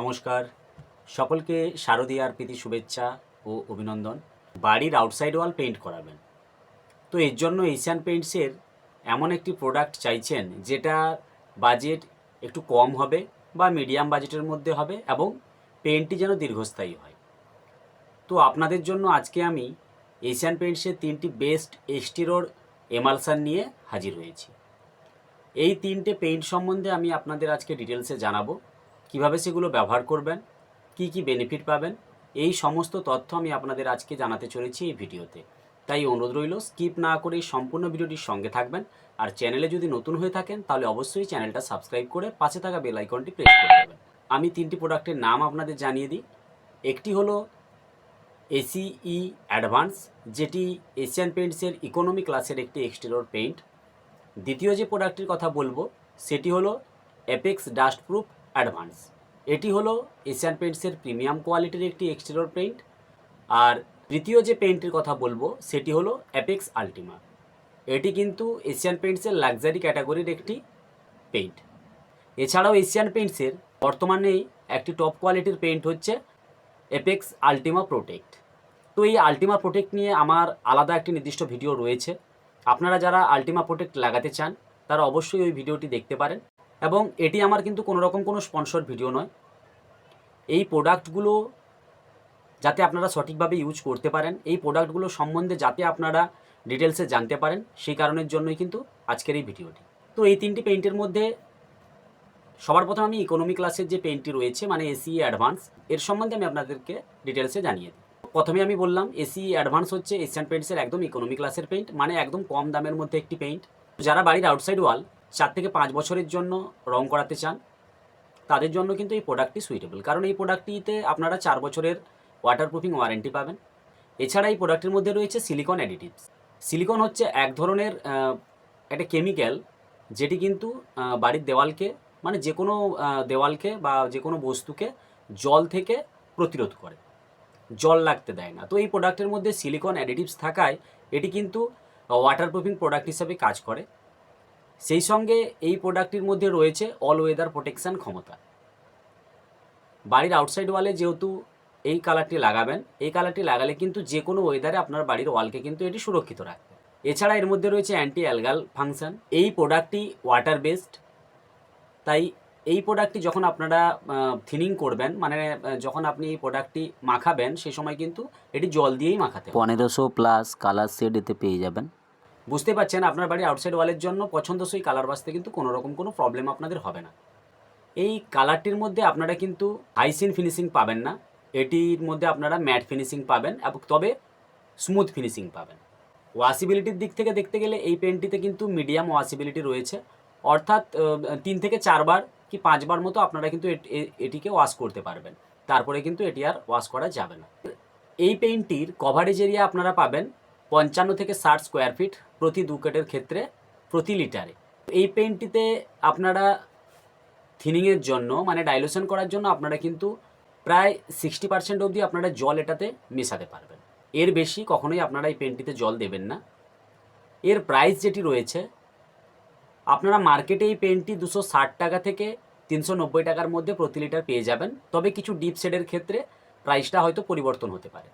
নমস্কার। সকলকে শারদীয়ার প্রীতি, শুভেচ্ছা ও অভিনন্দন। বাড়ির আউটসাইড ওয়াল পেইন্ট করাবেন। তো এর জন্য এশিয়ান পেইন্টসের এমন একটি প্রোডাক্ট চাইছেন, যেটা বাজেট একটু কম হবে বা মিডিয়াম বাজেটের মধ্যে হবে এবং পেইন্টটি যেন দীর্ঘস্থায়ী হয়। তো আপনাদের জন্য আজকে আমি এশিয়ান পেইন্টসের তিনটি বেস্ট এক্সটিরোর এমালসান নিয়ে হাজির হয়েছি। এই তিনটে পেইন্ট সম্বন্ধে আমি আপনাদের আজকে ডিটেলসে জানাব। কীভাবে সেগুলো ব্যবহার করবেন, কি কি বেনিফিট পাবেন, এই সমস্ত তথ্য আমি আপনাদের আজকে জানাতে চলেছি এই ভিডিওতে। তাই অনুরোধ রইল স্কিপ না করে সম্পূর্ণ ভিডিওটির সঙ্গে থাকবেন। আর চ্যানেলে যদি নতুন হয়ে থাকেন, তাহলে অবশ্যই চ্যানেলটা সাবস্ক্রাইব করে পাশে থাকা বেল আইকনটি প্রেস করে দেবেন। আমি তিনটি প্রোডাক্টের নাম আপনাদের জানিয়ে দিই। একটি হলো এসিই অ্যাডভান্স যেটি এশিয়ান পেইন্টসের ইকোনমি ক্লাসের একটি এক্সটেরিয়র পেইন্ট দ্বিতীয় যে প্রোডাক্টটির কথা বলব, সেটি হলো অ্যাপেক্স ডাস্ট প্রুফ অ্যাডভান্স। এটি হলো এশিয়ান পেইন্টসের প্রিমিয়াম কোয়ালিটির একটি এক্সটেরিয়র পেইন্ট। আর তৃতীয় যে পেইন্টের কথা বলব, সেটি হলো অ্যাপেক্স আলটিমা। এটি কিন্তু এশিয়ান পেইন্টসের লাক্সারি ক্যাটাগরির একটি পেইন্ট। এছাড়াও এশিয়ান পেইন্টসের বর্তমানে একটি টপ কোয়ালিটির পেন্ট হচ্ছে এপেক্স আলটিমা প্রোটেক্ট। তো এই আলটিমা প্রোটেক্ট নিয়ে আমার আলাদা একটি নির্দিষ্ট ভিডিও রয়েছে। আপনারা যারা আলটিমা প্রোটেক্ট লাগাতে চান, তারা অবশ্যই ওই ভিডিওটি দেখতে পারেন। এবং এটি আমার কিন্তু কোনো রকম কোনো স্পন্সর ভিডিও নয়। এই প্রোডাক্টগুলো যাতে আপনারা সঠিকভাবে ইউজ করতে পারেন, এই প্রোডাক্টগুলো সম্বন্ধে যাতে আপনারা ডিটেলসে জানতে পারেন, সেই কারণের জন্যই কিন্তু আজকের এই ভিডিওটি তো এই তিনটি পেইন্টের মধ্যে সবার প্রথম আমি ইকোনমি ক্লাসের যে পেইন্টটি রয়েছে মানে এসি অ্যাডভান্স এর সম্বন্ধে আমি আপনাদেরকে ডিটেলসে জানিয়ে দিই। প্রথমে আমি বললাম এসি অ্যাডভান্স হচ্ছে এশিয়ান পেইন্টসের একদম ইকোনমি ক্লাসের পেইন্ট মানে একদম কম দামের মধ্যে একটি পেইন্ট যারা বাড়ির আউটসাইড ওয়াল চার থেকে পাঁচ বছরের জন্য রং করাতে চান, তাদের জন্য কিন্তু এই প্রোডাক্টটি সুইটেবল কারণ এই প্রোডাক্টটিতে আপনারা চার বছরের ওয়াটারপ্রুফিং ওয়ারেন্টি পাবেন। এছাড়া এই প্রোডাক্টের মধ্যে রয়েছে সিলিকন অ্যাডিটিভস সিলিকন হচ্ছে এক ধরনের একটা কেমিক্যাল যেটি কিন্তু বাড়ির দেওয়ালকে মানে যে কোনো দেওয়ালকে বা যে কোনো বস্তুকে জল থেকে প্রতিরোধ করে। জল লাগতে দেয় না। তো এই প্রোডাক্টের মধ্যে সিলিকন অ্যাডিটিভস থাকায় এটি কিন্তু ওয়াটারপ্রুফিং প্রোডাক্ট হিসাবে কাজ করে। সেই সঙ্গে এই প্রোডাক্টটির মধ্যে রয়েছে অল ওয়েদার প্রোটেকশন ক্ষমতা। বাড়ির আউটসাইড ওয়ালে যেহেতু এই কালারটি লাগাবেন, এই কালারটি লাগালে কিন্তু যে কোনো ওয়েদারে আপনার বাড়ির ওয়ালকে কিন্তু এটি সুরক্ষিত রাখবে। এছাড়া এর মধ্যে রয়েছে অ্যান্টি অ্যালগাল ফাংশন এই প্রোডাক্টটি ওয়াটার বেসড তাই এই প্রোডাক্টটি যখন আপনারা থিনিং করবেন মানে যখন আপনি এই প্রোডাক্টটি মাখাবেন সেই সময় কিন্তু এটি জল দিয়েই মাখাতে পনেরোশো প্লাস কালার শেড এতে পেয়ে যাবেন। বুঝতে পারছেন, আপনার বাড়ির আউটসাইড ওয়ালের জন্য পছন্দসই কালার বাঁচতে কিন্তু কোনো রকম কোনো প্রবলেম আপনাদের হবে না। এই কালারটির মধ্যে আপনারা কিন্তু হাইসিন ফিনিশিং পাবেন না, এটির মধ্যে আপনারা ম্যাট ফিনিশিং পাবেন এবং তবে স্মুথ ফিনিশিং পাবেন। ওয়াসিবিলিটির দিক থেকে দেখতে গেলে এই পেনটিতে কিন্তু মিডিয়াম ওয়াসিবিলিটি রয়েছে। অর্থাৎ তিন থেকে চারবার কি পাঁচবার মতো আপনারা কিন্তু এটিকে ওয়াশ করতে পারবেন। তারপরে কিন্তু এটি আর ওয়াশ করা যাবে না। এই পেইন্টটির কভারেজ এরিয়া আপনারা পাবেন পঞ্চান্ন থেকে ষাট স্কোয়ার ফিট প্রতি দু কেটের ক্ষেত্রে প্রতি লিটারে। এই পেইন্টটিতে আপনারা থিনিংয়ের জন্য মানে ডাইলুশন করার জন্য আপনারা কিন্তু প্রায় সিক্সটি পার্সেন্ট অবধি আপনারা জল এটাতে মেশাতে পারবেন। এর বেশি কখনোই আপনারা এই পেনটিতে জল দেবেন না। এর প্রাইস যেটি রয়েছে, আপনারা মার্কেটে এই পেনটি দুশো ষাট টাকা থেকে তিনশো নব্বই টাকার মধ্যে প্রতি লিটার পেয়ে যাবেন। তবে কিছু ডিপ শেডের ক্ষেত্রে প্রাইসটা হয়তো পরিবর্তন হতে পারে।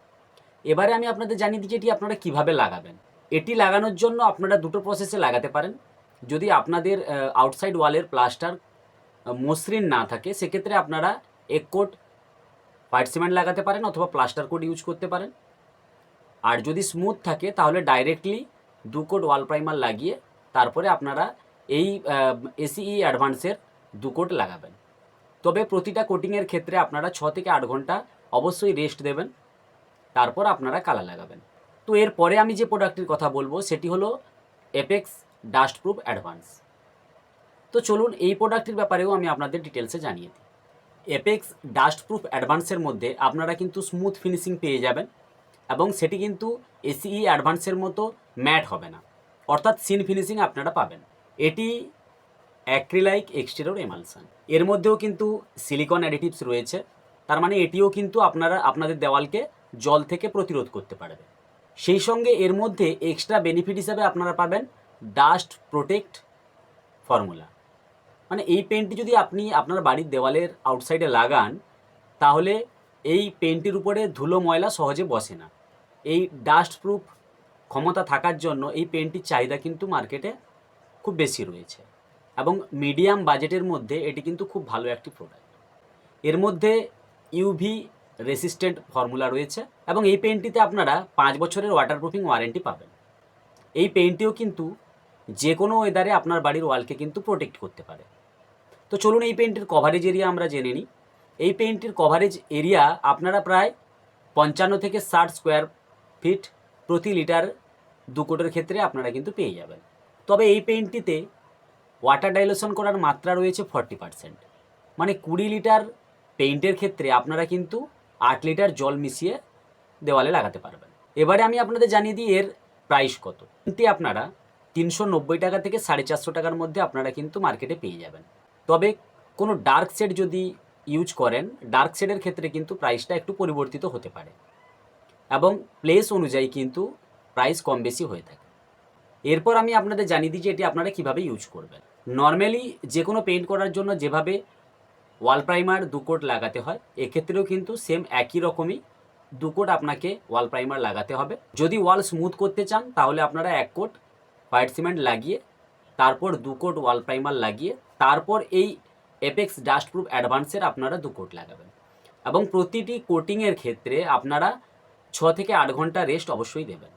এবারে আমি আপনাদের জানিয়ে দিচ্ছি এটি আপনারা কীভাবে লাগাবেন। এটি লাগানোর জন্য আপনারা দুটো প্রসেসে লাগাতে পারেন। যদি আপনাদের আউটসাইড ওয়ালের প্লাস্টার মসৃণ না থাকে, সেক্ষেত্রে আপনারা এক কোট হোয়াইট সিমেন্ট লাগাতে পারেন অথবা প্লাস্টার কোট ইউজ করতে পারেন। আর যদি স্মুথ থাকে, তাহলে ডাইরেক্টলি দু কোট ওয়াল প্রাইমার লাগিয়ে তারপরে আপনারা এই এসিই অ্যাডভান্সের দু কোট লাগাবেন। তবে প্রতিটা কোটিংয়ের ক্ষেত্রে আপনারা ছ থেকে আট ঘণ্টা অবশ্যই রেস্ট দেবেন। তারপর আপনারা কালার লাগাবেন। তো এরপরে আমি যে প্রোডাক্টটির কথা বলব, সেটি হলো এপেক্স ডাস্ট প্রুফ অ্যাডভান্স তো চলুন এই প্রোডাক্টটির ব্যাপারেও আমি আপনাদের ডিটেলসে জানিয়ে দিই। এপেক্স ডাস্ট প্রুফ অ্যাডভান্সের মধ্যে আপনারা কিন্তু স্মুথ ফিনিশিং পেয়ে যাবেন এবং সেটি কিন্তু এসিই অ্যাডভান্সের মতো ম্যাট হবে না। অর্থাৎ সিন ফিনিশিং আপনারা পাবেন। এটি অ্যাক্রিলাইক এক্সটেরিয়র এমালসান এর মধ্যেও কিন্তু সিলিকন অ্যাডিটিভস রয়েছে। তার মানে এটিও কিন্তু আপনারা, আপনাদের দেওয়ালকে জল থেকে প্রতিরোধ করতে পারবে। সেই সঙ্গে এর মধ্যে এক্সট্রা বেনিফিট হিসাবে আপনারা পাবেন ডাস্ট প্রোটেক্ট ফর্মুলা মানে এই পেনটি যদি আপনি আপনার বাড়ির দেওয়ালের আউটসাইডে লাগান, তাহলে এই পেন্টের উপরে ধুলো ময়লা সহজে বসে না। এই ডাস্ট প্রুফ ক্ষমতা থাকার জন্য এই পেন্টটির চাহিদা কিন্তু মার্কেটে খুব বেশি রয়েছে। এবং মিডিয়াম বাজেটের মধ্যে এটি কিন্তু খুব ভালো একটি প্রোডাক্টের মধ্যে ইউভি রেসিস্ট্যান্ট ফর্মুলা রয়েছে এবং এই পেনটিতে আপনারা পাঁচ বছরের ওয়াটারপ্রুফিং ওয়ারেন্টি পাবেন। এই পেন্টটিও কিন্তু যে কোনো ওয়েদারে আপনার বাড়ির ওয়ালকে কিন্তু প্রোটেক্ট করতে পারে। তো চলুন এই পেন্টের কভারেজ এরিয়া আমরা জেনে নিই। এই পেন্টের কভারেজ এরিয়া আপনারা প্রায় পঞ্চান্ন থেকে ষাট স্কোয়ার ফিট প্রতি লিটার দু কোটের ক্ষেত্রে আপনারা কিন্তু পেয়ে যাবেন। তবে এই পেন্টটিতে ওয়াটার ডাইলেশন করার মাত্রা রয়েছে ফর্টি পার্সেন্ট মানে কুড়ি লিটার পেইন্টের ক্ষেত্রে আপনারা কিন্তু আট লিটার জল মিশিয়ে দেওয়ালে লাগাতে পারবেন। এবারে আমি আপনাদের জানিয়ে দিই এর প্রাইস কত। পেন্টটি আপনারা তিনশো নব্বই টাকা থেকে সাড়ে চারশো টাকার মধ্যে আপনারা কিন্তু মার্কেটে পেয়ে যাবেন। তবে কোনো ডার্ক শেড যদি ইউজ করেন ডার্ক শেডের ক্ষেত্রে কিন্তু প্রাইসটা একটু পরিবর্তিত হতে পারে। এবং প্লেস অনুযায়ী কিন্তু প্রাইস কম বেশি হয়ে থাকে। এরপর আমি আপনাদের জানিয়ে দিই যে এটি আপনারা কীভাবে ইউজ করবেন। নর্মালি যে কোনো পেইন্ট করার জন্য যেভাবে ওয়াল প্রাইমার দু কোট লাগাতে হয়। এক্ষেত্রেও কিন্তু সেম একই রকমই দু কোট আপনাকে ওয়াল প্রাইমার লাগাতে হবে। যদি ওয়াল স্মুথ করতে চান, তাহলে আপনারা এক কোট হোয়াইট সিমেন্ট লাগিয়ে, তারপর দু কোট ওয়াল প্রাইমার লাগিয়ে, তারপর এই এপেক্স ডাস্টপ্রুফ অ্যাডভান্সের আপনারা দু কোট লাগাবেন। এবং প্রতিটি কোটিংয়ের ক্ষেত্রে আপনারা ছ থেকে আট ঘণ্টা রেস্ট অবশ্যই দেবেন।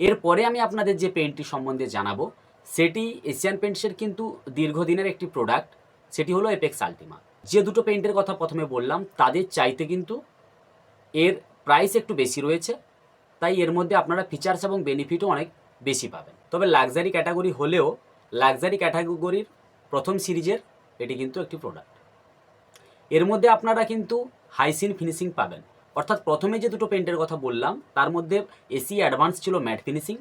এরপরে আমি আপনাদের যে পেন্টটি সম্বন্ধে জানাব, সেটি এশিয়ান পেন্টসের কিন্তু দীর্ঘদিনের একটি প্রোডাক্ট সেটি হলো এপেক্স আলটিমা যে দুটো পেন্টের কথা প্রথমে বললাম, তাদের চাইতে কিন্তু এর প্রাইস একটু বেশি রয়েছে, তাই এর মধ্যে আপনারা ফিচার্স এবং বেনিফিটও অনেক বেশি পাবেন। তবে লাক্সারি ক্যাটাগরি হলেও লাক্সারি ক্যাটাগরির প্রথম সিরিজের এটি কিন্তু একটি প্রোডাক্টের মধ্যে আপনারা কিন্তু হাইসিন ফিনিশিং পাবেন। অর্থাৎ প্রথমে যে দুটো পেন্টের কথা বললাম, তার মধ্যে এসি অ্যাডভান্স ছিল ম্যাট ফিনিশিং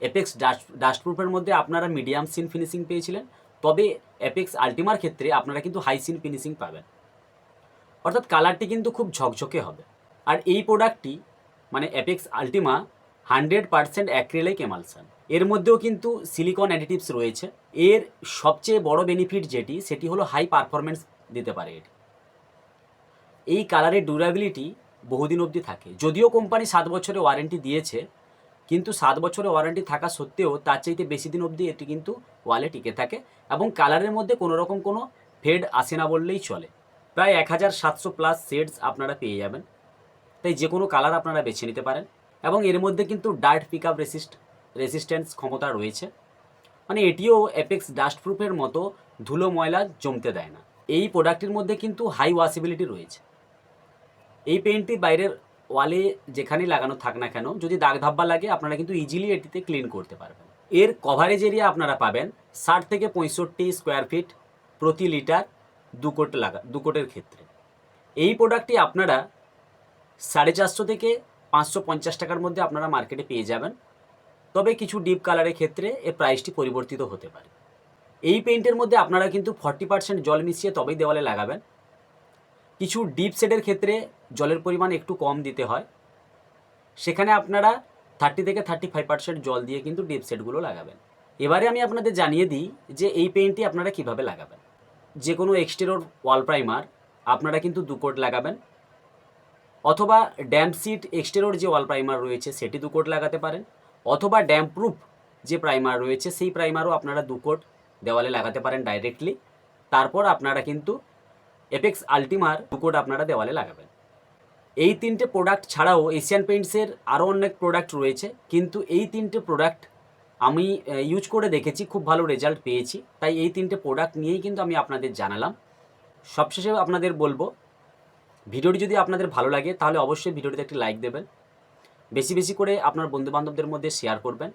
এপেক্স ডাস্ট ডাস্টপ্রুফের মধ্যে আপনারা মিডিয়াম সিন ফিনিশিং পেয়েছিলেন তবে অ্যাপেক্স আলটিমার ক্ষেত্রে আপনারা কিন্তু হাই সিন ফিনিশিং পাবেন। অর্থাৎ কালারটি কিন্তু খুব ঝকঝকে হবে। আর এই প্রোডাক্টটি মানে Apex Ultima hundred percent acrylic emulsion এর মধ্যেও কিন্তু সিলিকন অ্যাডিটিভস রয়েছে। এর সবচেয়ে বড় বেনিফিট যেটি, সেটি হলো হাই পারফরমেন্স দিতে পারে এটি। এই কালারের ডিউরাবিলিটি বহুদিন অবধি থাকে। যদিও কোম্পানি সাত বছরের ওয়ারেন্টি দিয়েছে কিন্তু সাত বছরের ওয়ারেন্টি থাকা সত্ত্বেও তার চাইতে বেশি দিন অবধি এটি কিন্তু ওয়ালে টিকে থাকে এবং কালারের মধ্যে কোনো রকম কোনো ফেড আসে না বললেই চলে। প্রায় এক হাজার সাতশো প্লাস শেডস আপনারা পেয়ে যাবেন। তাই যে কোনো কালার আপনারা বেছে নিতে পারেন এবং এর মধ্যে কিন্তু dirt pick up resist resistance ক্ষমতা রয়েছে। মানে এটিও এপেক্স ডাস্টপ্রুফের মতো ধুলো ময়লা জমতে দেয় না। এই প্রোডাক্টের মধ্যে কিন্তু হাই ওয়াসিবিলিটি রয়েছে। এই পেন্টটি বাইরের ওয়ালে যেখানে লাগানো থাক না কেন, যদি দাগ ধাব্বা লাগে, আপনারা কিন্তু ইজিলি এটিতে ক্লিন করতে পারবেন। এর কভারেজ এরিয়া আপনারা পাবেন ষাট থেকে পঁয়ষট্টি স্কোয়ার ফিট প্রতি লিটার দু কোট লাগা দু কোটের ক্ষেত্রে। এই প্রোডাক্টটি আপনারা সাড়ে চারশো থেকে পাঁচশো পঞ্চাশ টাকার মধ্যে আপনারা মার্কেটে পেয়ে যাবেন। তবে কিছু ডিপ কালারের ক্ষেত্রে এর প্রাইসটি পরিবর্তিত হতে পারে। এই পেইন্টের মধ্যে আপনারা কিন্তু ফর্টি পার্সেন্ট জল মিশিয়ে তবেই দেওয়ালে লাগাবেন। কিছু ডিপ শেডের ক্ষেত্রে জলের পরিমাণ একটু কম দিতে হয়। সেখানে আপনারা থার্টি থেকে থার্টি ফাইভ পার্সেন্ট জল দিয়ে কিন্তু ডিপ শেডগুলো লাগাবেন। এবারে আমি আপনাদের জানিয়ে দিই যে এই পেইন্টটি আপনারা কীভাবে লাগাবেন। যে কোনো এক্সটেরিয়র ওয়াল প্রাইমার আপনারা কিন্তু দু কোট লাগাবেন। অথবা ড্যাম্প সিট এক্সটেরিয়র যে ওয়াল প্রাইমার রয়েছে সেটি দু কোট লাগাতে পারেন। অথবা ড্যাম্প প্রুফ যে প্রাইমার রয়েছে সেই প্রাইমারও আপনারা দু কোট দেওয়ালে লাগাতে পারেন ডাইরেক্টলি তারপর আপনারা কিন্তু এপেক্স আলটিমার কোট আপনারা দেওয়ালে লাগাবেন। এই তিনটে প্রোডাক্ট ছাড়াও এশিয়ান পেইন্টসের আরও অনেক প্রোডাক্ট রয়েছে, কিন্তু এই তিনটে প্রোডাক্ট আমি ইউজ করে দেখেছি, খুব ভালো রেজাল্ট পেয়েছি। তাই এই তিনটে প্রোডাক্ট নিয়েই কিন্তু আমি আপনাদের জানালাম। সবশেষে আপনাদের বলব, ভিডিওটি যদি আপনাদের ভালো লাগে, তাহলে অবশ্যই ভিডিওটিতে একটি লাইক দেবেন। বেশি বেশি করে আপনার বন্ধুবান্ধবদের মধ্যে শেয়ার করবেন।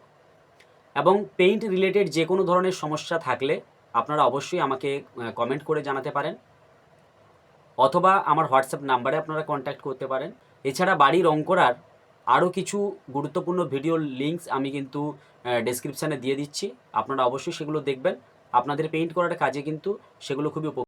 এবং পেইন্ট রিলেটেড যে কোনো ধরনের সমস্যা থাকলে আপনারা অবশ্যই আমাকে কমেন্ট করে জানাতে পারেন। অথবা আমার হোয়াটসঅ্যাপ নাম্বারে আপনারা কন্ট্যাক্ট করতে পারেন। এছাড়া বাড়ি রং করার আরও কিছু গুরুত্বপূর্ণ ভিডিও লিঙ্কস আমি কিন্তু ডেসক্রিপশানে দিয়ে দিচ্ছি। আপনারা অবশ্যই সেগুলো দেখবেন। আপনাদের পেইন্ট করার কাজে কিন্তু সেগুলো খুবই